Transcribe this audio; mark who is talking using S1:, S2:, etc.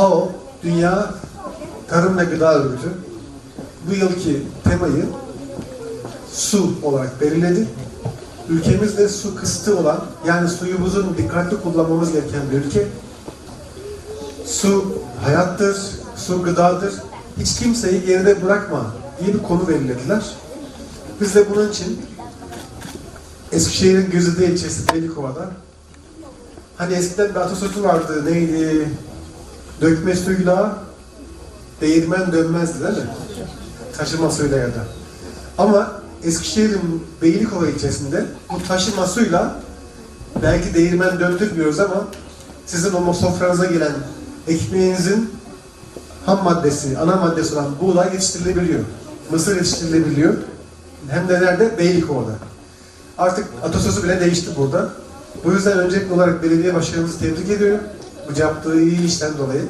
S1: FAO, Dünya Tarım ve Gıda Örgütü bu yılki temayı su olarak belirledi. Ülkemizde su kısıtı olan, yani suyumuzun dikkatli kullanmamız gereken bir ülke. Su hayattır, su gıdadır. Hiç kimseyi geride bırakma diye bir konu belirlediler. Biz de bunun için Eskişehir'in Gözüde ilçesi Beylikova'da hani eskiden bir atasözü vardı neydi? Dökme suyla değirmen dönmezdi değil mi? Taşıma suyla ya da. Ama Eskişehir'in Beylikova ilçesinde bu taşıma suyla belki değirmen döndürmüyoruz ama sizin o sofranıza gelen ekmeğinizin ham maddesi, ana maddesi olan buğday yetiştirilebiliyor. Mısır yetiştirilebiliyor. Hem de nerede? Beylikova'da. Artık atasözü bile değişti burada. Bu yüzden öncelikli olarak belediye başkanımızı tebrik ediyorum. ucap tui stand oleh